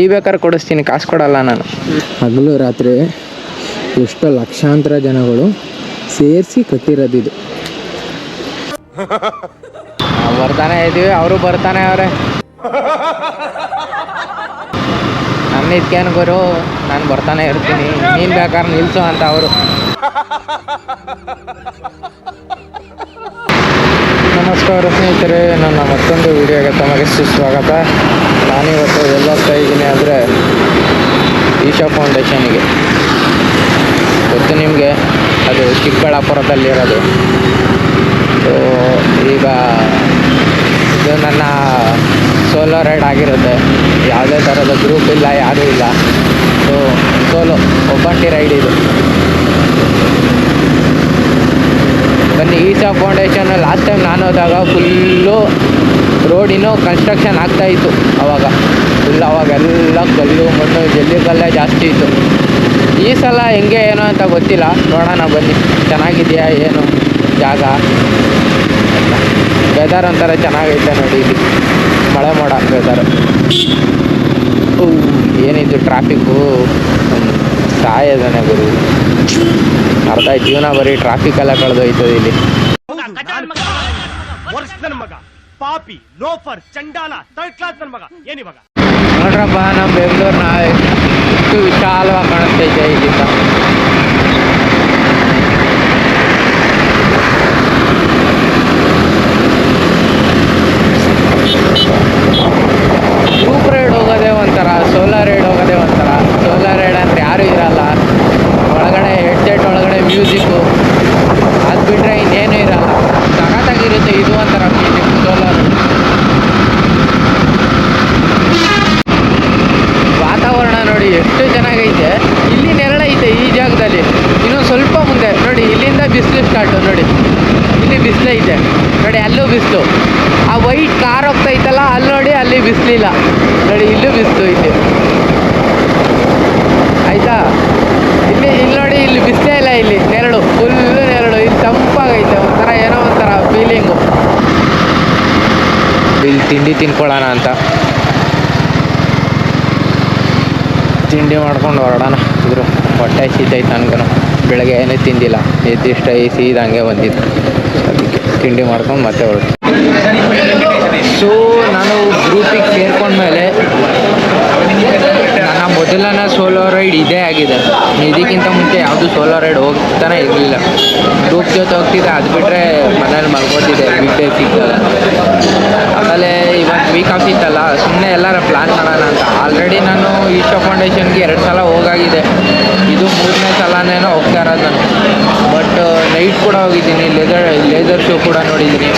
Tea ಬೇಕಾದ್ರೆ ಕೊಡಿಸ್ತೀನಿ ಕಾಸು ಕೊಡಲ್ಲ ನಾನು. ಹಗಲು ರಾತ್ರಿ ಎಷ್ಟೋ ಲಕ್ಷಾಂತರ ಜನಗಳು ಸೇರಿಸಿ ಕಟ್ಟಿರೋದಿದು ನಾವು ಬರ್ತಾನೆ ಇದ್ದೀವಿ ಅವರು ಬರ್ತಾನೆ ಅವರೇ. ನನ್ನ ಇದ್ಕೇನು ಗುರು ನಾನು ಬರ್ತಾನೆ ಇರ್ತೀನಿ. ನೀನು ಬೇಕಾದ್ರೆ ನಿಲ್ಸು ಅಂತ ಅವರು. ನಮಸ್ಕಾರ ಸ್ನೇಹಿತರೆ ನನ್ನ ಮತ್ತೊಂದು ವಿಡಿಯೋಗೆ ತಮಗೆ ಸುಸ್ವಾಗತ. ನಾನಿವತ್ತು ಎಲ್ಲ ಹೋಗ್ತಾ ಇದ್ದೀನಿ ಅಂದರೆ ಈಶಾ ಫೌಂಡೇಶನ್ಗೆ ಗೊತ್ತು ನಿಮಗೆ, ಅದು ಚಿಕ್ಕಬಳ್ಳಾಪುರದಲ್ಲಿರೋದು ಸೊ ಈಗ ಇದು ನನ್ನ ಸೋಲೋ ರೈಡ್ ಆಗಿರುತ್ತೆ. ಯಾವುದೇ ಥರದ ಗ್ರೂಪ್ ಇಲ್ಲ, ಯಾರೂ ಇಲ್ಲ. ಸೊ ಸೋಲೋ ಒಬ್ಬಂಟಿ ರೈಡ್ ಇದು. ಬನ್ನಿ, ಈಶಾ ಫೌಂಡೇಶನ್ ಲಾಸ್ಟ್ ಟೈಮ್ ನಾನು ಹೋದಾಗ ಫುಲ್ಲು ರೋಡಿನೂ ಕನ್ಸ್ಟ್ರಕ್ಷನ್ ಆಗ್ತಾ ಇತ್ತು ಅವಾಗ. ಫುಲ್ ಅವಾಗೆಲ್ಲ ಕಲ್ಲು ಮಣ್ಣು ಜಲ್ಲಿ ಕಲ್ಲೇ ಜಾಸ್ತಿ ಇತ್ತು. ಈ ಸಲ ಹೆಂಗೆ ಏನೋ ಅಂತ ಗೊತ್ತಿಲ್ಲ. ನೋಡೋಣ ಬನ್ನಿ, ಚೆನ್ನಾಗಿದೆಯಾ, ಏನು ಜಾಗ? ವೆದರ್ ಒಂಥರ ಚೆನ್ನಾಗೈತೆ ನೋಡಿ ಇಲ್ಲಿ. ಮಳೆ ಮೋಡ ವೆದರ್ ಏನಿದು ಟ್ರಾಫಿಕ್ಕು ಸಾಯದನೆ ಗುರು. ಅರ್ಧ ಜೀವನ ಬರೀ ಟ್ರಾಫಿಕ್ ಎಲ್ಲ ಕಳೆದೋಯ್ತದೆ ಇಲ್ಲಿ. ಮಗ ಪಾಪಿ ಲೋಫರ್ ಚಂಡಾಲ ಥರ್ಡ್ ಕ್ಲಾಸ್ ನನ್ ಮಗ ಏನಿವಾಗ ನೋಡ್ರಪ್ಪ ನಮ್ಮ ಬೆಂಗಳೂರಿನ ಎಷ್ಟು ವಿಶಾಲವಾಗಿ ಕಾಣಿಸ್ತೈತೆ ಇಲ್ಲಿಂದ ಗ್ರೂಪ್ ರೈಡ್ ಹೋಗೋದೇ ಒಂಥರ ಸೋಲಾರ್ ರೈಡ್ ಹೋಗೋದೇ ಒಂಥರ ಸೋಲಾರ್ ರೈಡ್ ಇರಲ್ಲ. ಒಳಗಡೆ ಹೆಡ್ಸೆಟ್ ಒಳಗಡೆ ಮ್ಯೂಸಿಕ್ಕು ಅದು ಬಿಟ್ಟರೆ ಇನ್ನೇನು ಇರಲ್ಲ ಸಖತ್ತಾಗಿರುತ್ತೆ ಇದು ಒಂಥರ ಮ್ಯೂಸಿಕ್ ಸೋಲಾರ್ ವಾತಾವರಣ ನೋಡಿ ಎಷ್ಟು ಚೆನ್ನಾಗೈತೆ ಇಲ್ಲಿ ನೆರಳೈತೆ ಈ ಜಾಗದಲ್ಲಿ ಇನ್ನು ಸ್ವಲ್ಪ ಮುಂದೆ ನೋಡಿ ಇಲ್ಲಿಂದ ಬಿಸಿಲು ಸ್ಟಾರ್ಟು ನೋಡಿ ಇಲ್ಲಿ ಬಿಸಿಲೈತೆ ನೋಡಿ ಅಲ್ಲೂ ಬಿಸಿಲು ಆ ವೈಟ್ ಕಾರ್ ಹೋಗ್ತೈತಲ್ಲ ಅಲ್ಲಿ ನೋಡಿ ಅಲ್ಲಿ ಬಿಸಿಲಿಲ್ಲ ನೋಡಿ ಇಲ್ಲೂ ಬಿಸಿಲು ಐತೆ ಆಯ್ತಾ ಇಲ್ಲಿ ಇಲ್ಲಿ ನೋಡಿ ಇಲ್ಲಿ ಬಿಸಿಲೇ ಇಲ್ಲ ಇಲ್ಲಿ ನೆರಳು ಫುಲ್ಲು ನೆರಳು ಇಲ್ಲಿ ತಂಪಾಗೈತೆ ಒಂಥರ ಏನೋ ಒಂಥರ ಫೀಲಿಂಗು ಇಲ್ಲಿ ತಿಂಡಿ ತಿನ್ಕೊಳ್ಳೋಣ ಅಂತ ತಿಂಡಿ ಮಾಡ್ಕೊಂಡು ಹೊರಡೋಣ. ಇದ್ರು ಹೊಟ್ಟೆ ಹಸಿತೈತೆ ನನ್ಗೂ ಬೆಳಗ್ಗೆ ಏನೇ ತಿಂದಿಲ್ಲ. ಎದ್ದಿಷ್ಟ ಸೀದಾ ಹಂಗೆ ಬಂದಿದ್ದು ಅದಕ್ಕೆ ತಿಂಡಿ ಮಾಡ್ಕೊಂಡು ಮತ್ತೆ ಹೊರಟು. ಸೊ ನಾನು ಗ್ರೂಪಿಗೆ ಸೇರ್ಕೊಂಡ್ಮೇಲೆ ಮೊದಲನೇ ಸೋಲೋ ರೈಡ್ ಇದೇ ಆಗಿದೆ. ಇದಕ್ಕಿಂತ ಮುಂಚೆ ಯಾವುದು ಸೋಲೋ ರೈಡ್ ಹೋಗ್ತಾನೆ ಇರಲಿಲ್ಲ. ಗ್ರೂಪ್ ಜೊತೆ ಹೋಗ್ತಿದ್ದೆ, ಅದು ಬಿಟ್ಟರೆ ಮನೇಲಿ ಮಲ್ಕೋತಿದ್ದೆ ಡೇ ಸಿಗ್ತದೆ ಆಮೇಲೆ ಇವತ್ತು ವೀಕ್ ಆಫ್ ಇತ್ತಲ್ಲ ಸುಮ್ಮನೆ ಎಲ್ಲರ ಪ್ಲ್ಯಾನ್ ಮಾಡೋಣ ಅಂತ. ಆಲ್ರೆಡಿ ನಾನು ಈಶೋ ಫೌಂಡೇಶನ್ಗೆ ಎರಡು ಸಲ ಹೋಗಾಗಿದೆ. ಇದು ಮೂರನೇ ಸಲನೇನೋ ಹೋಗ್ತಾ ಇರೋದು ನಾನು. ಬಟ್ ನೈಟ್ ಕೂಡ ಹೋಗಿದ್ದೀನಿ ಲೆದರ್ ಲೇದರ್ ಶೋ ಕೂಡ ನೋಡಿದ್ದೀನಿ.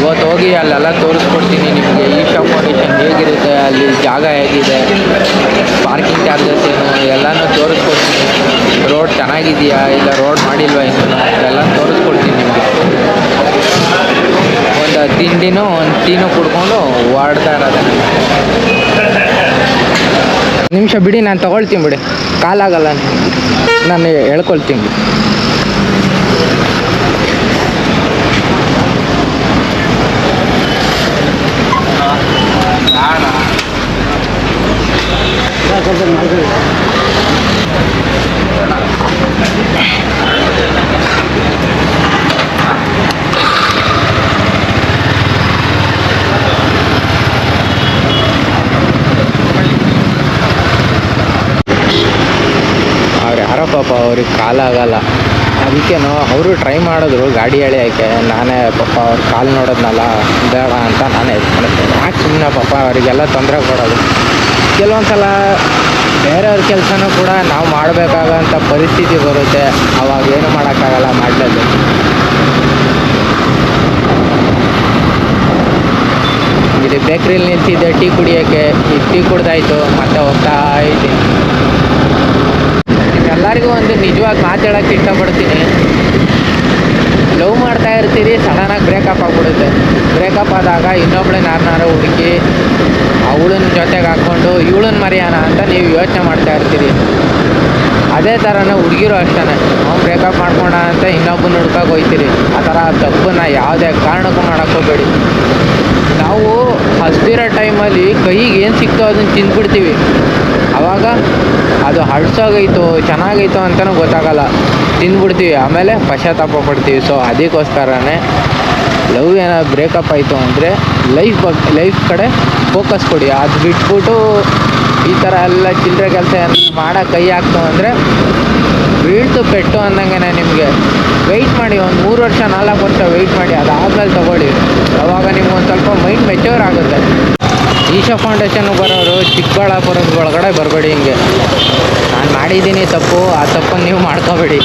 ಇವತ್ತು ಹೋಗಿ ಅಲ್ಲೆಲ್ಲ ತೋರಿಸ್ಕೊಡ್ತೀನಿ ನಿಮಗೆ. ಈಶೋ ಫೌಂಡೇಶನ್ ಹೇಗಿರುತ್ತೆ, ಅಲ್ಲಿ ಜಾಗ ಹೇಗಿದೆ ಪಾರ್ಕಿಂಗ್ ಚಾರ್ಜಸ್ ಏನು ಎಲ್ಲನೂ ತೋರಿಸ್ಕೊಡ್ತೀನಿ. ರೋಡ್ ಚೆನ್ನಾಗಿದೆಯಾ ಇಲ್ಲ ರೋಡ್ ಮಾಡಿಲ್ವಾ ಇನ್ನು? ಎಲ್ಲ ತೋರಿಸ್ಕೊಡ್ತೀನಿ ನಿಮಗೆ. ಒಂದು ತಿಂಡಿನೂ ಒಂದು ಟೀನೂ ಕುಡ್ಕೊಂಡು ಓಡ್ತಾ ಇರೋದು. ನಿಮಿಷ ಬಿಡಿ, ನಾನು ತೊಗೊಳ್ತೀನಿ ಬಿಡಿ. ಕಾಲಾಗಲ್ಲ ನಾನು ಹೇಳ್ಕೊಳ್ತೀನಿ ಅವ್ರು, ಯಾರೋ ಪಾಪ ಅವ್ರಿಗೆ ಕಾಲಾಗಲ್ಲ ಅದಕ್ಕೇನೋ ಅವರು ಟ್ರೈ ಮಾಡಿದ್ರು, ಗಾಡಿ ಆಯ್ಕೆ. ನಾನೇ ಪಾಪ ಅವ್ರ ಕಾಲು ನೋಡೋದ್ನಲ್ಲ, ಬೇಡ ಅಂತ ನಾನೇ ಯಾಕೆ ಸುಮ್ಮನೆ ಪಾಪ ಅವರಿಗೆಲ್ಲ ತೊಂದರೆ ಕೊಡೋದು? ಕೆಲವೊಂದು ಸಲ ಬೇರೆಯವ್ರ ಕೆಲಸನೂ ಕೂಡ ನಾವು ಮಾಡಬೇಕಾಗಂಥ ಪರಿಸ್ಥಿತಿ ಬರುತ್ತೆ. ಅವಾಗ ಏನು ಮಾಡೋಕ್ಕಾಗಲ್ಲ, ಮಾಡಲೇಬೇಕು. ಇಲ್ಲಿ ಬೇಕ್ರಿಲಿ ನಿಂತಿದ್ದೆ, ಟೀ ಕುಡಿಯೋಕ್ಕೆ. ಈಗ ಟೀ ಕುಡ್ದಾಯ್ತು, ಮತ್ತೆ ಹೋಗ್ತಾ ಇದ್ದೀನಿ. ಎಲ್ಲರಿಗೂ ಒಂದು ನಿಜವಾಗಿ ಮಾತಾಡೋಕ್ಕೆ ಇಷ್ಟಪಡ್ತೀನಿ. ಲವ್ ಮಾಡ್ತಾ ಇರ್ತೀರಿ, ಸಡನ್ನಾಗಿ ಬ್ರೇಕಪ್ ಆಗಿಬಿಡುತ್ತೆ. ಬ್ರೇಕಪ್ ಆದಾಗ ಇನ್ನೊಬ್ಳನ್ನ ಯಾರನ್ನಾರು ಹುಡುಕಿ ಅವಳನ್ನ ಜೊತೆಗೆ ಹಾಕ್ಕೊಂಡು ಇವಳನ್ನ ಮರಿಯಾನ ಅಂತ ನೀವು ಯೋಚನೆ ಮಾಡ್ತಾ ಇರ್ತೀರಿ. ಅದೇ ಥರನೇ ಹುಡುಗಿರು ಅಷ್ಟೇ ಅವ್ನು ಬ್ರೇಕಪ್ ಮಾಡ್ಕೊಂಡ ಅಂತ ಇನ್ನೊಬ್ಬನ ಹುಡ್ಕಕ್ಕೆ ಹೋಯ್ತೀರಿ. ಆ ಥರ ತಪ್ಪನ್ನ ಯಾವುದೇ ಕಾರಣಕ್ಕೂ ಹೋಗ್ಬೇಡಿ. ನಾವು ಹಸ್ದಿರೋ ಟೈಮಲ್ಲಿ ಕೈಗೆ ಏನು ಸಿಕ್ತೋ ಅದನ್ನು ತಿಂದ್ಬಿಡ್ತೀವಿ. ಅವಾಗ ಅದು ಹಳ್ಸೋಗೈತು ಚೆನ್ನಾಗೈತೋ ಅಂತಲೂ ಗೊತ್ತಾಗಲ್ಲ. ತಿಂದ್ಬಿಡ್ತೀವಿ. ಆಮೇಲೆ ಪಶ್ಚಾತ್ತಾಪ ಪಡ್ತೀವಿ. ಸೊ ಅದಕ್ಕೋಸ್ಕರನೇ ಲವ್ ಏನಾದ್ರು ಬ್ರೇಕಪ್ ಆಯಿತು ಅಂದರೆ ಲೈಫ್ ಬಗ್ಗೆ ಲೈಫ್ ಕಡೆ ಫೋಕಸ್ ಕೊಡಿ. ಅದು ಬಿಟ್ಬಿಟ್ಟು ಈ ಥರ ಎಲ್ಲ ಚಿಲ್ಲರೆ ಕೆಲಸ ಮಾಡೋ ಕೈ ಹಾಕ್ತು ಅಂದರೆ ಬೀಳ್ತು ಪೆಟ್ಟು ಅಂದಂಗೆ ನಿಮಗೆ. ವೆಯ್ಟ್ ಮಾಡಿ, ಒಂದು ಮೂರು ವರ್ಷ, ನಾಲ್ಕು ವರ್ಷ ವೆಯ್ಟ್ ಮಾಡಿ, ಅದಾದ್ಮೇಲೆ ತಗೊಳ್ಳಿ. ಅವಾಗ ನಿಮ್ಗೆ ಒಂದು ಸ್ವಲ್ಪ ಮೈಂಡ್ ಮೆಚ್ಯೂರ್ ಆಗುತ್ತೆ. ಈಶಾ ಫೌಂಡೇಶನ್ ಬರೋರು ಚಿಕ್ಕಬಳ್ಳಾಪುರದ ಒಳಗಡೆ ಬರಬೇಡಿ ಹಿಂಗೆ. ನಾನು ಮಾಡಿದ್ದೀನಿ ತಪ್ಪು, ಆ ತಪ್ಪನ್ನು ನೀವು ಮಾಡ್ಕೋಬೇಡಿ.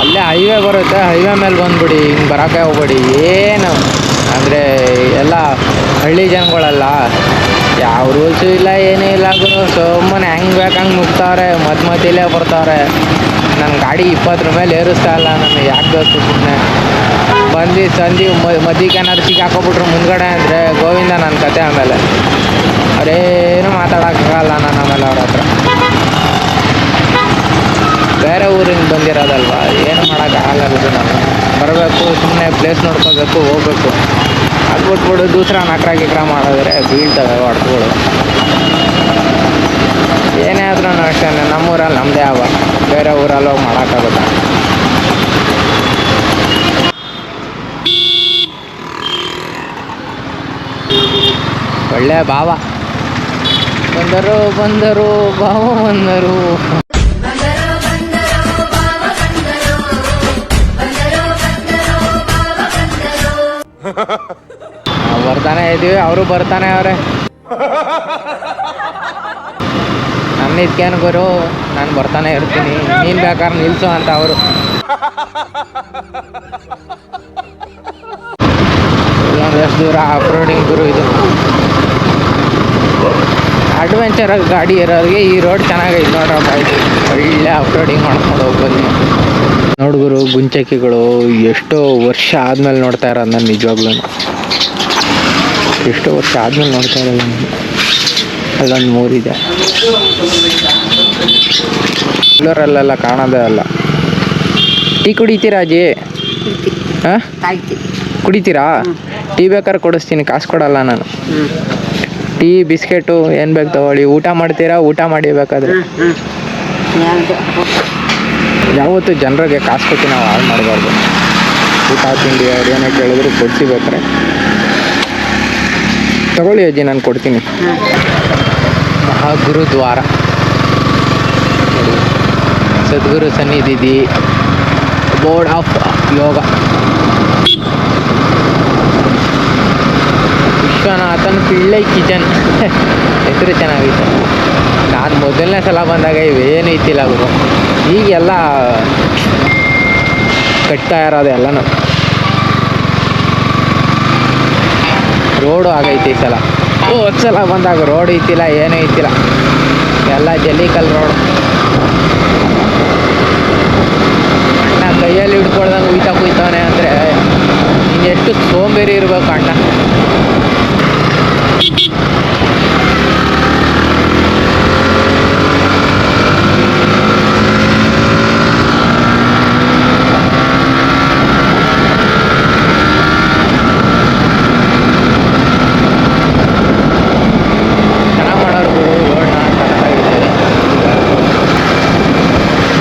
ಅಲ್ಲೇ ಹೈವೇ ಬರುತ್ತೆ ಹೈವೇ ಮೇಲೆ ಬಂದುಬಿಡಿ, ಹಿಂಗೆ ಬರೋಕ್ಕೆ ಹೋಗ್ಬೇಡಿ. ಏನು? ಅಂದರೆ ಎಲ್ಲ ಹಳ್ಳಿ ಜನಗಳಲ್ಲ. ಯಾವ ರೂಲ್ಸು ಇಲ್ಲ, ಏನೂ ಇಲ್ಲ ಗುರು. ಸುಮ್ಮನೆ ಹೆಂಗೆ ಬೇಕು ಹಂಗೆ ಮುಟ್ತಾವ್ರೆ ಮಧ್ಯ ಮತ್ತಿಲ್ಲೇ ಬರ್ತಾವ್ರೆ ನನ್ನ ಗಾಡಿ ಇಪ್ಪತ್ತರ ಮೇಲೆ ಏರಿಸ್ತಾ ಇಲ್ಲ, ನನಗೆ ಯಾಕೆ ಬೇಕು ಸುಮ್ಮನೆ ಬಂದು ಸಂದಿ ಮದಿಗೆ ಏನಾದ್ರು ಸಿಕ್ಕಾಕೊಬಿಟ್ರು ಮುಂದ್ಗಡೆ ಅಂದರೆ ಗೋವಿಂದ ನನ್ನ ಕತೆ ಆಮೇಲೆ. ಅವರೇನು ಮಾತಾಡೋಕ್ಕಾಗಲ್ಲ ನಾನು ಆಮೇಲೆ ಅವ್ರ ಹತ್ರ. ಬೇರೆ ಊರಿಂದ ಬಂದಿರೋದಲ್ವ? ಏನು ಮಾಡೋಕ್ಕಾಗಲ್ಲ ನಾವು? ಬರಬೇಕು ಸುಮ್ಮನೆ ಪ್ಲೇಸ್ ನೋಡ್ಕೋಬೇಕು, ಹೋಗ್ಬೇಕು. ಅದು ಬಿಟ್ಬಿಡು ದೂಸರ ನಕ್ರ ಗಿಕ್ರ ಮಾಡಿದ್ರೆ ಬೀಳ್ತವೆ ಹೊಡೆದ್ಬಿಡು ಏನೇ ಆದ್ರೂ ಅಷ್ಟೇ ನಮ್ಮೂರಲ್ಲಿ ನಮ್ಮದೇ ಅವ. ಬೇರೆ ಊರಲ್ಲಿ ಹೋಗಿ ಮಾಡೋಕ್ಕಾಗುತ್ತಾ ಒಳ್ಳೆ ಭಾವ. ಬಂದರು ಬಂದರು, ಭಾವ ಬಂದರು. ಬರ್ತಾನೆ ಇದ್ದೀವಿ ಅವರು ಬರ್ತಾನೆ ಅವರೇ. ನನ್ನ ಇದ್ಕೇನು ಗುರು, ನಾನು ಬರ್ತಾನೆ ಇರ್ತೀನಿ. ನೀನು ಬೇಕಾದ್ರೆ ನಿಲ್ಸು ಅಂತ ಅವರು. ಎಷ್ಟು ದೂರ ಆಫ್ರೋಡಿಂಗ್ ಗುರು ಇದು. ಅಡ್ವೆಂಚರ್ ಗಾಡಿ ಇರೋರಿಗೆ ಈ ರೋಡ್ ಚೆನ್ನಾಗೈತೆ ನೋಡ್ರಪ್ಪ ಇದು. ಒಳ್ಳೆ ಆಫ್ರೋಡಿಂಗ್ ಮಾಡ್ಕೊಂಡು ಹೋಗ್ಬೋದು. ನೋಡ್ಗುರು ಗುಂಚಕ್ಕಿಗಳು ಎಷ್ಟೋ ವರ್ಷ ಆದ್ಮೇಲೆ ನೋಡ್ತಾ ಇರೋದು ನಾನು ನಿಜವಾಗ್ಲೂ ಎಷ್ಟೋ ವರ್ಷ ಆದ್ಮೇಲೆ ನೋಡ್ತಾ ಇರಲ್ಲ ನಾನು. ಅಲ್ಲೊಂದು ಮೂರಿದೆ. ಎಲ್ಲರಲ್ಲೆಲ್ಲ ಕಾಣೋದೇ ಅಲ್ಲ. ಟೀ ಕುಡಿತೀರಾ ಅಜ್ಜಿ ಹಾಂ? ಕುಡಿತೀರಾ? ಟೀ ಬೇಕಾದ್ರೆ ಕೊಡಿಸ್ತೀನಿ ಕಾಸು ಕೊಡಲ್ಲ ನಾನು. ಟೀ ಬಿಸ್ಕೆಟು ಏನು ಬೇಕು ತಗೊಳ್ಳಿ. ಊಟ ಮಾಡ್ತೀರಾ? ಊಟ ಮಾಡಿ ಬೇಕಾದ್ರೆ. ಯಾವತ್ತು ಜನರಿಗೆ ಕಾಸು ಕೊಟ್ಟು ನಾವು ಹಾಳು ಮಾಡಬಾರ್ದು. ಊಟ ತಿಂಡಿ ಅವ್ರು ಏನೇ ಕೇಳಿದ್ರು ಕೊಡ್ಸಿ ಬೇಕಾರೆ ತಗೊಳ್ಳಿ ಅಜ್ಜಿ ನಾನು ಕೊಡ್ತೀನಿ. Mahagurudwara. Sadhguru Sannidhi board of yoga. Vishwanathan Pillai kitchen ಹೆಸರು ಚೆನ್ನಾಗಿತ್ತು ನಾನು ಮೊದಲನೇ ಸಲ ಬಂದಾಗ ಇವೇನು ಇತ್ತಿಲ್ಲ ಗುರು. ಈಗೆಲ್ಲ ಕಟ್ತಾ ಇರೋದು ಎಲ್ಲನೂ. ರೋಡು ಆಗೈತೆ ಈ ಸಲ. ಹೋದ ಸಲ ಬಂದಾಗ ರೋಡ್ ಇತ್ತಿಲ್ಲ ಏನೂ ಇತ್ತಿಲ್ಲ ಎಲ್ಲ ಜಲ್ಲಿಕಲ್ ರೋಡ್. ಅಣ್ಣ ಕೈಯಲ್ಲಿ ಹಿಡ್ಕೊಳ್ದಂಗೆ ಉಯ್ತಾ ಕುಯ್ತಾನೆ ಅಂದರೆ ಇನ್ನೆಷ್ಟು ಸೋಂಬೇರಿ ಇರಬೇಕು ಅಣ್ಣ.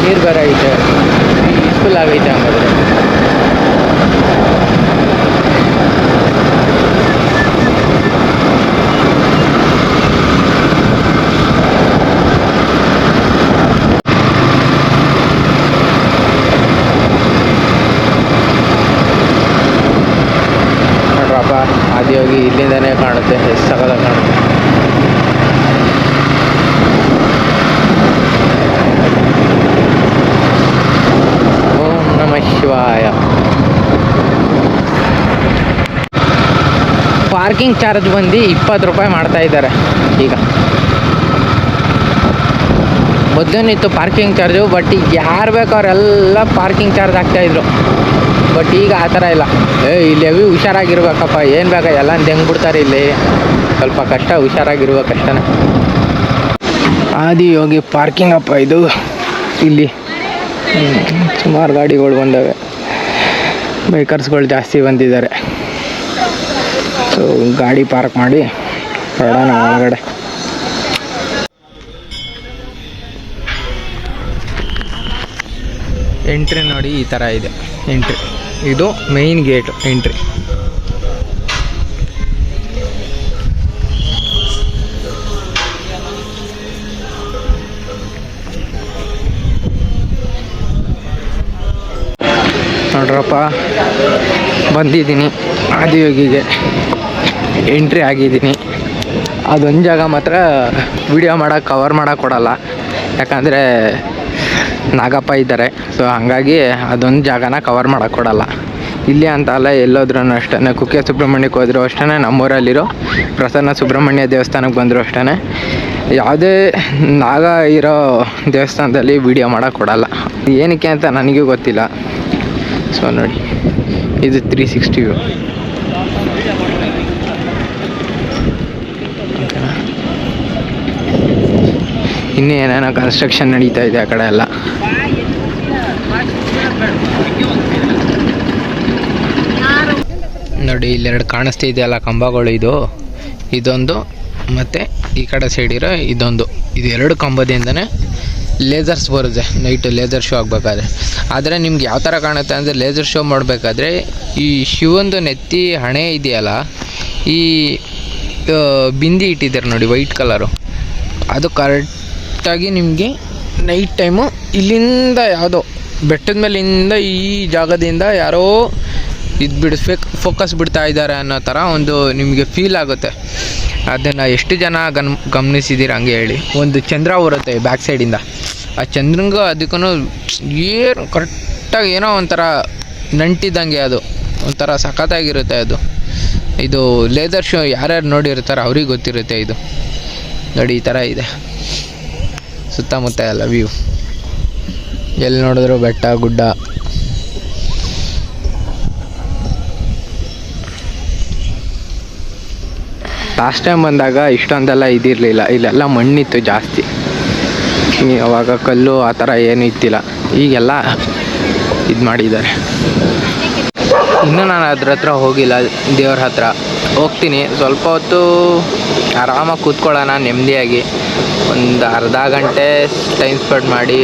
ನೀರು ಬೇರೆ ಐತೆ ಯೂಸ್ಫುಲ್ ಆಗೈತೆ ಹಂಗಾದ್ರೆ ನೋಡ್ರಪ್ಪ ಆದಿಯೋಗಿ ಇಲ್ಲಿಂದನೇ ಕಾಣುತ್ತೆ ಎಷ್ಟು ಸಕಲ ಕಾಣುತ್ತೆ ಓಂ ನಮ ಶಿವಾಯ ಪಾರ್ಕಿಂಗ್ ಚಾರ್ಜ್ ಬಂದು ಇಪ್ಪತ್ತು ರೂಪಾಯಿ ಮಾಡ್ತಾ ಇದ್ದಾರೆ. ಈಗ ಮೊದಲೇನಿತ್ತು ಪಾರ್ಕಿಂಗ್ ಚಾರ್ಜು, ಬಟ್ ಈಗ ಯಾರು ಬೇಕು ಅವರೆಲ್ಲ ಪಾರ್ಕಿಂಗ್ ಚಾರ್ಜ್ ಹಾಕ್ತಾಯಿದ್ರು ಬಟ್ ಈಗ ಆ ಥರ ಇಲ್ಲ. ಏ, ಇಲ್ಲಿ ಅವಿ ಹುಷಾರಾಗಿರ್ಬೇಕಪ್ಪ, ಏನು ಬೇಕ ಎಲ್ಲ ಹೆಂಗೆ ಬಿಡ್ತಾರೆ ಇಲ್ಲಿ? ಸ್ವಲ್ಪ ಕಷ್ಟ ಹುಷಾರಾಗಿರ್ಬೇಕಷ್ಟೇ ಆದಿಯೋಗಿ ಪಾರ್ಕಿಂಗ್ ಅಪ್ಪ ಇದು. ಇಲ್ಲಿ ಸುಮಾರು ಗಾಡಿಗಳು ಬಂದವೆ. ಬೈಕರ್ಸ್ಗಳು ಜಾಸ್ತಿ ಬಂದಿದ್ದಾರೆ. ಸೊ ಗಾಡಿ ಪಾರ್ಕ್ ಮಾಡಿ ಹೊರಡೋಣ ಒಳಗಡೆ. ಎಂಟ್ರಿ ನೋಡಿ ಈ ಥರ ಇದೆ. ಎಂಟ್ರಿ ಇದು ಮೈನ್ ಗೇಟ್ ಎಂಟ್ರಿ ನೋಡ್ರಪ್ಪ, ಬಂದಿದ್ದೀನಿ ಆದಿಯೋಗಿಗೆ. ಎಂಟ್ರಿ ಆಗಿದ್ದೀನಿ. ಅದೊಂದು ಜಾಗ ಮಾತ್ರ ವಿಡಿಯೋ ಮಾಡೋಕೆ ಕವರ್ ಮಾಡೋಕೆ ಕೊಡಲ್ಲ. ಯಾಕಂದರೆ ನಾಗಪ್ಪ ಇದ್ದಾರೆ. ಸೊ ಹಾಗಾಗಿ ಅದೊಂದು ಜಾಗನ ಕವರ್ ಮಾಡೋಕೆ ಕೊಡಲ್ಲ. ಇಲ್ಲಿ ಅಂತ ಅಲ್ಲ ಎಲ್ಲೋದ್ರೂ ಅಷ್ಟೇ ಕುಕ್ಕೆ ಸುಬ್ರಹ್ಮಣ್ಯಕ್ಕೆ ಹೋದರೂ ಅಷ್ಟೇ ನಮ್ಮೂರಲ್ಲಿರೋ ಪ್ರಸನ್ನ ಸುಬ್ರಹ್ಮಣ್ಯ ದೇವಸ್ಥಾನಕ್ಕೆ ಬಂದರೂ ಅಷ್ಟೇ ಯಾವುದೇ ನಾಗ ಇರೋ ದೇವಸ್ಥಾನದಲ್ಲಿ ವಿಡಿಯೋ ಮಾಡೋಕೆ ಕೊಡಲ್ಲ. ಏನಕ್ಕೆ ಅಂತ ನನಗೂ ಗೊತ್ತಿಲ್ಲ. ಸೊ ನೋಡಿ, ಇದು ತ್ರೀ ಸಿಕ್ಸ್ಟಿ ವ್ಯೂ ಇನ್ನೂ ಏನೇನೋ ಕನ್ಸ್ಟ್ರಕ್ಷನ್ ನಡೀತಾ ಇದೆ ಆ ಕಡೆ ಎಲ್ಲ. ನೋಡಿ ಇಲ್ಲೆರಡು ಕಾಣಿಸ್ತಾ ಇದೆಯಲ್ಲ ಕಂಬಗಳು ಇದು. ಇದೊಂದು ಮತ್ತು ಈ ಕಡೆ ಸೈಡ್ ಇರೋ ಇದೊಂದು. ಇದು ಎರಡು ಕಂಬದಿಂದನೇ ಲೇಸರ್ಸ್ ಬರುತ್ತೆ. ನೈಟ್ ಲೇಸರ್ ಶೋ ಆಗಬೇಕಾದ್ರೆ. ಆದರೆ ನಿಮ್ಗೆ ಯಾವ ಥರ ಕಾಣುತ್ತೆ ಅಂದರೆ ಲೇಸರ್ ಶೋ ಮಾಡಬೇಕಾದ್ರೆ ಈ ಶಿವಂದು ನೆತ್ತಿ ಹಣೆ ಇದೆಯಲ್ಲ, ಈ ಬಿಂದಿ ಇಟ್ಟಿದ್ದಾರೆ ನೋಡಿ ವೈಟ್ ಕಲರು ಅದು ಕರೆಕ್ಟಾಗಿ ನಿಮಗೆ ನೈಟ್ ಟೈಮು ಇಲ್ಲಿಂದ ಯಾವುದೋ ಬೆಟ್ಟದ ಮೇಲಿಂದ ಈ ಜಾಗದಿಂದ ಯಾರೋ ಇದು ಬಿಡಿಸ್ಬೇಕು ಫೋಕಸ್ ಬಿಡ್ತಾ ಇದ್ದಾರೆ ಅನ್ನೋ ಥರ ಒಂದು ನಿಮಗೆ ಫೀಲ್ ಆಗುತ್ತೆ. ಅದನ್ನು ಎಷ್ಟು ಜನ ಗಮ್ ಗಮನಿಸಿದ್ದೀರ ಹಂಗೆ ಹೇಳಿ. ಒಂದು ಚಂದ್ರ ಬರುತ್ತೆ ಬ್ಯಾಕ್ ಸೈಡಿಂದ ಆ ಚಂದ್ರಂಗೂ ಅದಕ್ಕೂ ಏನು ಕರೆಕ್ಟಾಗಿ ಏನೋ ಒಂಥರ ನಂಟಿದ್ದಂಗೆ ಅದು. ಒಂಥರ ಸಖತ್ತಾಗಿರುತ್ತೆ ಅದು. ಇದು ಲೇದರ್ ಶೋ ಯಾರ್ಯಾರು ನೋಡಿರ್ತಾರೆ ಅವ್ರಿಗೆ ಗೊತ್ತಿರುತ್ತೆ ಇದು. ನೋಡಿ ಈ ಥರ ಇದೆ. ಸುತ್ತಮುತ್ತ ಎಲ್ಲ ವ್ಯೂ ಎಲ್ಲಿ ನೋಡಿದ್ರು ಬೆಟ್ಟ, ಗುಡ್ಡ. ಲಾಸ್ಟ್ ಟೈಮ್ ಬಂದಾಗ ಇಷ್ಟೊಂದೆಲ್ಲ ಇದಿರಲಿಲ್ಲ. ಇಲ್ಲೆಲ್ಲ ಮಣ್ಣಿತ್ತು ಜಾಸ್ತಿ. ಅವಾಗ ಕಲ್ಲು ಆ ಥರ ಏನು ಇತ್ತಿಲ್ಲ ಈಗೆಲ್ಲ ಇದು ಮಾಡಿದ್ದಾರೆ ಇನ್ನೂ ನಾನು ಅದ್ರ ಹತ್ರ ಹೋಗಿಲ್ಲ. ದೇವ್ರ ಹತ್ರ. ಹೋಗ್ತೀನಿ. ಸ್ವಲ್ಪ ಹೊತ್ತು ಆರಾಮಾಗಿ ಕೂತ್ಕೊಳ್ಳೋಣ, ನೆಮ್ಮದಿಯಾಗಿ. ಒಂದು ಅರ್ಧ ಗಂಟೆ ಟೈಮ್ ಸ್ಪೆಂಡ್ ಮಾಡಿ,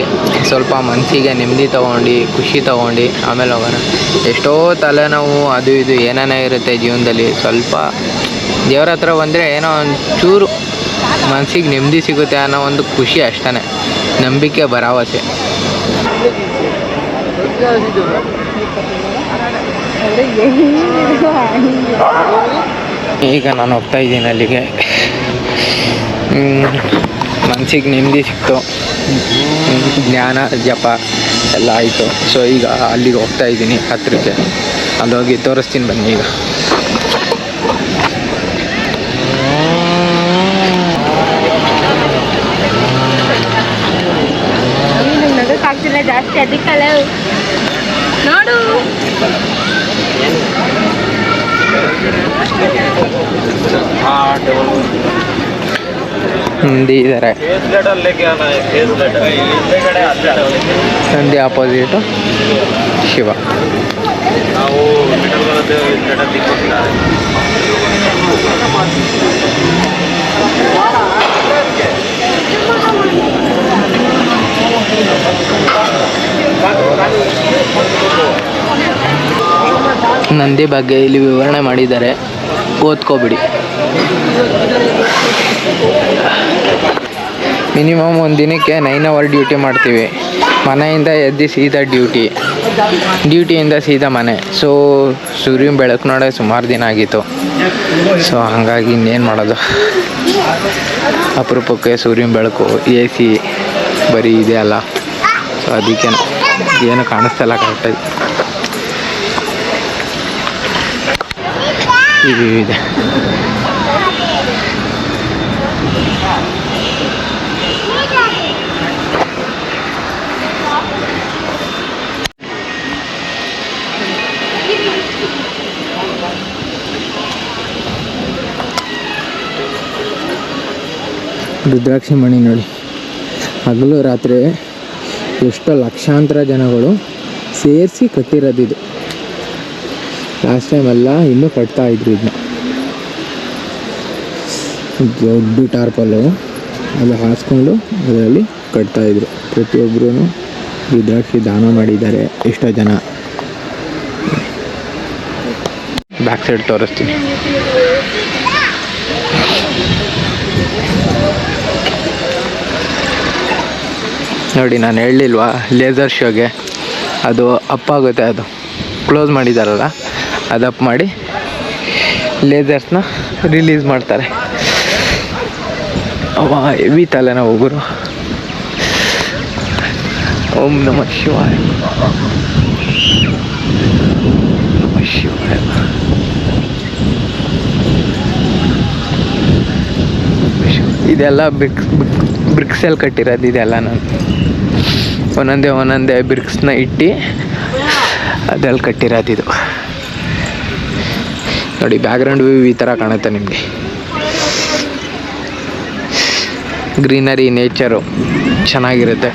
ಸ್ವಲ್ಪ ಮನಸ್ಸಿಗೆ ನೆಮ್ಮದಿ ತೊಗೊಂಡು, ಖುಷಿ ತೊಗೊಂಡು ಆಮೇಲೆ ಹೋಗೋಣ. ಎಷ್ಟೋ ತಲೆನೋವು, ಅದು ಇದು ಏನೇನೋ ಇರುತ್ತೆ ಜೀವನದಲ್ಲಿ. ಸ್ವಲ್ಪ ದೇವ್ರ ಹತ್ರ ಬಂದರೆ ಏನೋ ಒಂದು ಚೂರು ಮನಸ್ಸಿಗೆ ನೆಮ್ಮದಿ ಸಿಗುತ್ತೆ ಅನ್ನೋ ಒಂದು ಖುಷಿ ಅಷ್ಟೇ ನಂಬಿಕೆ, ಭರವಸೆ. ಈಗ ನಾನು ಹೋಗ್ತಾ ಇದ್ದೀನಿ ಅಲ್ಲಿಗೆ. ಮನಸ್ಸಿಗೆ ನೆಮ್ಮದಿ ಸಿಕ್ತು. ಜ್ಞಾನ, ಜಪ ಎಲ್ಲ ಆಯಿತು. ಸೊ ಈಗ ಅಲ್ಲಿಗೆ ಹೋಗ್ತಾ ಇದ್ದೀನಿ ಹತ್ರಕ್ಕೆ. ಹೋಗಿ ತೋರಿಸ್ತೀನಿ ಬನ್ನಿ ಈಗ. ಜಾಸ್ತಿ ಅದಕ್ಕಲ್ಲ ನೋಡು. ಹಿಂದಿ ಇದ್ದಾರೆ ಸಂಧಿ ಅಪೋಸಿಟ್ ಶಿವ. ನಂದಿ ಬಗ್ಗೆ ಇಲ್ಲಿ ವಿವರಣೆ ಮಾಡಿದ್ದಾರೆ. ಓದ್ಕೋಬಿಡಿ. ಮಿನಿಮಮ್ ಒಂದು ದಿನಕ್ಕೆ ನೈನ್ ಅವರ್ ಡ್ಯೂಟಿ ಮಾಡ್ತೀವಿ. ಮನೆಯಿಂದ ಎದ್ದು ಸೀದಾ ಡ್ಯೂಟಿ ಡ್ಯೂಟಿಯಿಂದ ಸೀದಾ ಮನೆ. ಸೊ ಸೂರ್ಯನ ಬೆಳಕು ನೋಡೋ ಸುಮಾರು ದಿನ ಆಗಿತ್ತು. ಸೊ ಹಾಗಾಗಿ ಇನ್ನೇನು ಮಾಡೋದು? ಅಪರೂಪಕ್ಕೆ ಸೂರ್ಯನ ಬೆಳಕು ಎ ಸಿ ಬರೀ ಇದೆ ಅಲ್ಲ. ಸೊ ಅದಕ್ಕೆ ಏನು ಕಾಣಿಸ್ತಲ್ಲ ಕರೆಕ್ಟಾಗಿ ಇದು ಇದೆ ರುದ್ರಾಕ್ಷಿ ಮಣಿ ನೋಡಿ. ಹಗಲು ರಾತ್ರಿ ಎಷ್ಟೋ ಲಕ್ಷಾಂತರ ಜನಗಳು ಸೇರಿಸಿ ಕಟ್ಟಿರೋದಿದು. ಲಾಸ್ಟ್ ಟೈಮ್ ಅಲ್ಲ ಇನ್ನೂ ಕಟ್ತಾ ಇದ್ರು ಇದನ್ನ ದೊಡ್ಡ ಟಾರ್ಪಲ್ಲು, ಅದು ಹಾಸ್ಕೊಂಡು ಅದರಲ್ಲಿ ಕಟ್ತಾ ಇದ್ರು. ಪ್ರತಿಯೊಬ್ಬರೂ ರುದ್ರಾಕ್ಷಿ ದಾನ ಮಾಡಿದ್ದಾರೆ, ಎಷ್ಟೋ ಜನ. ಬ್ಯಾಕ್ ಸೈಡ್ ತೋರಿಸ್ತೀನಿ. ನೋಡಿ, ನಾನು ಹೇಳಲಿಲ್ವಾ ಲೇಸರ್ ಶೋಗೆ ಅದು ಅಪ್ಪಾಗುತ್ತೆ ಅದು. ಕ್ಲೋಸ್ ಮಾಡಿದಾರಲ್ಲ. ಅದು ಅಪ್ ಮಾಡಿ ಲೇಸರ್ಸ್ನ ರಿಲೀಸ್ ಮಾಡ್ತಾರೆ. ಅವ ಹೆವಿ ತಲೆನ ಹೋಗುರು ಓಂ ನಮ ಶಿವಾಯ. ನಮ ಶಿವಾಯ. ಇದೆಲ್ಲ ಬ್ರಿಕ್ಸ್ ಬ್ರಿಕ್ಸಲ್ಲಿ ಕಟ್ಟಿರೋದು ಇದೆಲ್ಲ ನಾನು. ಒಂದೊಂದೇ ಒಂದೊಂದೇ ಬ್ರಿಕ್ಸ್ನ ಇಟ್ಟು ಅದೆಲ್ಲ ಕಟ್ಟಿರೋದು ಇದು. ನೋಡಿ ಬ್ಯಾಕ್ಗ್ರೌಂಡ್ ವ್ಯೂ ಈ ಥರ ಕಾಣುತ್ತೆ ನಿಮಗೆ. ಗ್ರೀನರಿ ನೇಚರು ಚೆನ್ನಾಗಿರುತ್ತೆ.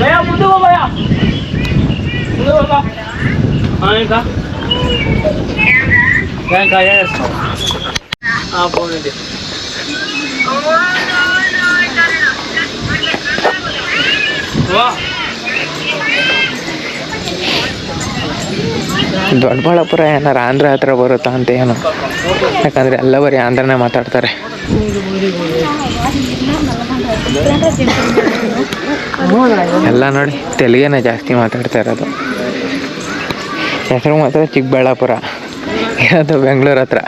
ಭಯ ಮುಂದೆ ಹೋಗ ಭಯ ಮುಂದೆ ಹೋಗ ಹಾಂ ಈಗ ಬ್ಯಾಂಕ್ ಎಸ್ ಹಾಂ ಫೋನ್ ಇದೆ ವಾ ದೊಡ್ಡಬಳ್ಳಾಪುರ ಏನಾರ ಆಂಧ್ರ ಹತ್ರ ಬರುತ್ತಾ ಅಂತ ಏನು. ಯಾಕಂದರೆ ಎಲ್ಲ ಬರೀ ಆಂಧ್ರನೇ ಮಾತಾಡ್ತಾರೆ. ಎಲ್ಲ ನೋಡಿ, ತೆಲುಗೇನೆ ಜಾಸ್ತಿ ಮಾತಾಡ್ತಾ ಇರೋದು. ಹೆಸರು ಮಾತ್ರ ಚಿಕ್ಕಬಳ್ಳಾಪುರ. ಇರೋದು ಬೆಂಗಳೂರು ಹತ್ರ.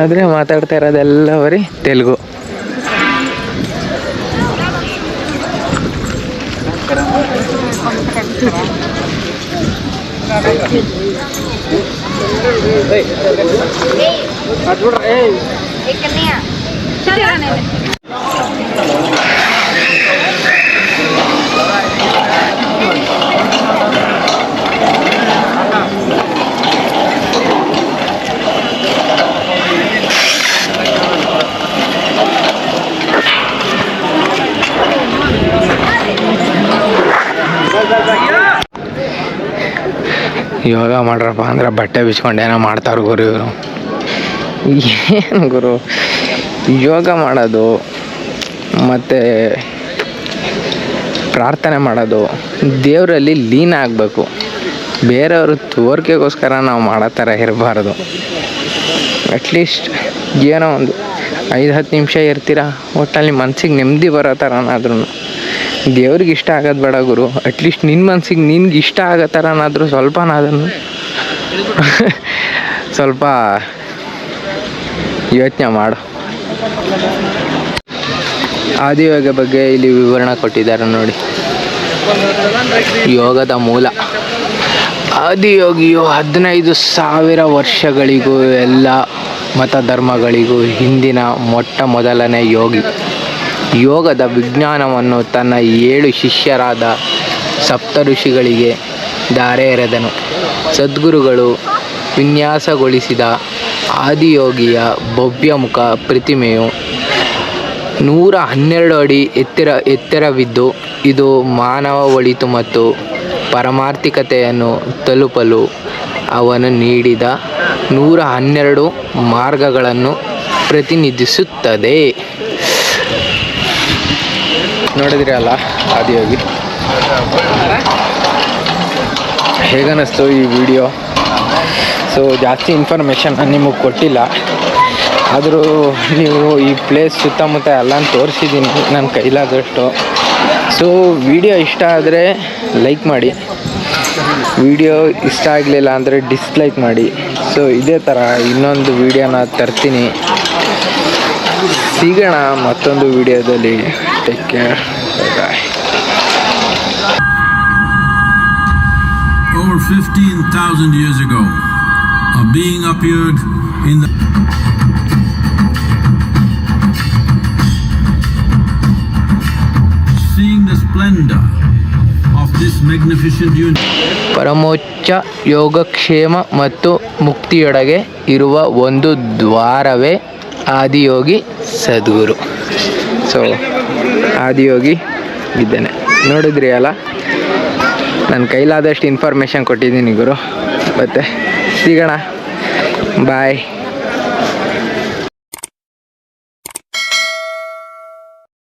ಆದರೆ ಮಾತಾಡ್ತಾ ಇರೋದೆಲ್ಲ ಬರೀ ತೆಲುಗು. Yeah. ಯೋಗ ಮಾಡ್ರಪ್ಪ ಅಂದ್ರೆ ಬಟ್ಟೆ ಬಿಚ್ಕೊಂಡು ಏನೋ ಮಾಡ್ತಾರೆ ಗುರು ಇವರು. ಏನು ಗುರು? ಯೋಗ ಮಾಡೋದು ಮತ್ತು ಪ್ರಾರ್ಥನೆ ಮಾಡೋದು ದೇವರಲ್ಲಿ ಲೀನ ಆಗಬೇಕು. ಬೇರೆಯವರು ತೋರಿಕೆಗೋಸ್ಕರ ನಾವು ಮಾಡೋ ಥರ ಇರಬಾರ್ದು. ಅಟ್ಲೀಸ್ಟ್ ಏನೋ ಒಂದು ಐದು ಹತ್ತು ನಿಮಿಷ ಇರ್ತೀರಾ? ಒಟ್ಟಲ್ಲಿ ಮನ್ಸಿಗೆ ನೆಮ್ಮದಿ ಬರೋ ಥರನಾದ್ರೂ ದೇವ್ರಿಗೆ ಇಷ್ಟ ಆಗೋದು ಬೇಡ ಗುರು. ಅಟ್ಲೀಸ್ಟ್ ನಿನ್ನ ಮನ್ಸಿಗೆ ನಿನ್ಗೆ ಇಷ್ಟ ಆಗೋ ಥರನಾದರೂ ಸ್ವಲ್ಪನಾದ್ರೂ ಸ್ವಲ್ಪ ಯೋಚನೆ ಮಾಡು. ಆದಿಯೋಗ ಬಗ್ಗೆ ಇಲ್ಲಿ ವಿವರಣೆ ಕೊಟ್ಟಿದ್ದಾರೆ ನೋಡಿ. ಯೋಗದ ಮೂಲ. ಆದಿಯೋಗಿಯು ಹದಿನೈದು ಸಾವಿರ ವರ್ಷಗಳಿಗೂ ಎಲ್ಲ ಮತ ಧರ್ಮಗಳಿಗೂ ಹಿಂದಿನ ಮೊಟ್ಟ ಮೊದಲನೇ ಯೋಗಿ. ಯೋಗದ ವಿಜ್ಞಾನವನ್ನು ತನ್ನ ಏಳು ಶಿಷ್ಯರಾದ ಸಪ್ತ ಋಷಿಗಳಿಗೆ ದಾರೆ ಎರೆದನು ಸದ್ಗುರುಗಳು ವಿನ್ಯಾಸಗೊಳಿಸಿದ ಆದಿಯೋಗಿಯ ಭವ್ಯಮುಖ ಪ್ರತಿಮೆಯು ನೂರ ಹನ್ನೆರಡು ಅಡಿ ಎತ್ತರ, ಎತ್ತರವಿದ್ದು ಇದು ಮಾನವ ಒಳಿತು ಮತ್ತು ಪರಮಾರ್ಥಿಕತೆಯನ್ನು ತಲುಪಲು ಅವನು ನೀಡಿದ ನೂರ ಹನ್ನೆರಡು ಮಾರ್ಗಗಳನ್ನು ಪ್ರತಿನಿಧಿಸುತ್ತದೆ. ನೋಡಿದ್ರಿ ಅಲ್ಲ ಆದಿಯೋಗಿ ಹೇಗನ್ನಿಸ್ತು ಈ ವಿಡಿಯೋ ಸೊ ಜಾಸ್ತಿ ಇನ್ಫಾರ್ಮೇಷನ್ ನಾನು ನಿಮಗೆ ಕೊಟ್ಟಿಲ್ಲ. ಆದರೂ ನೀವು ಈ ಪ್ಲೇಸ್ ಸುತ್ತಮುತ್ತ ಎಲ್ಲ ತೋರಿಸಿದ್ದೀನಿ ನನ್ನ ಕೈಲಾದಷ್ಟು. ಸೊ ವಿಡಿಯೋ ಇಷ್ಟ ಆದರೆ ಲೈಕ್ ಮಾಡಿ. ವಿಡಿಯೋ ಇಷ್ಟ ಆಗಲಿಲ್ಲ ಅಂದರೆ ಡಿಸ್ಲೈಕ್ ಮಾಡಿ. ಸೊ ಇದೇ ಥರ ಇನ್ನೊಂದು ವಿಡಿಯೋನ ತರ್ತೀನಿ. ಸಿಗೋಣ ಮತ್ತೊಂದು ವಿಡಿಯೋದಲ್ಲಿ take care bye Over 15,000 years ago, a being appeared in the Seeing the splendor of this magnificent universe. ಪರಮೋಚ್ಚ ಯೋಗಕ್ಷೇಮ ಮತ್ತು ಮುಕ್ತಿಯೊಳಗೆ ಇರುವ ಒಂದು ದ್ವಾರವೇ ಆದಿಯೋಗಿ ಸದ್ಗುರು. ಸೊ ಆದಿಯೋಗಿ ಇದ್ದೇನೆ. ನೋಡಿದ್ರಿ ಅಲ್ಲ? ನನ್ನ ಕೈಲಾದಷ್ಟು ಇನ್ಫಾರ್ಮೇಷನ್ ಕೊಟ್ಟಿದ್ದೀನಿ ಗುರು. ಮತ್ತೆ ಸಿಗೋಣ. ಬಾಯ್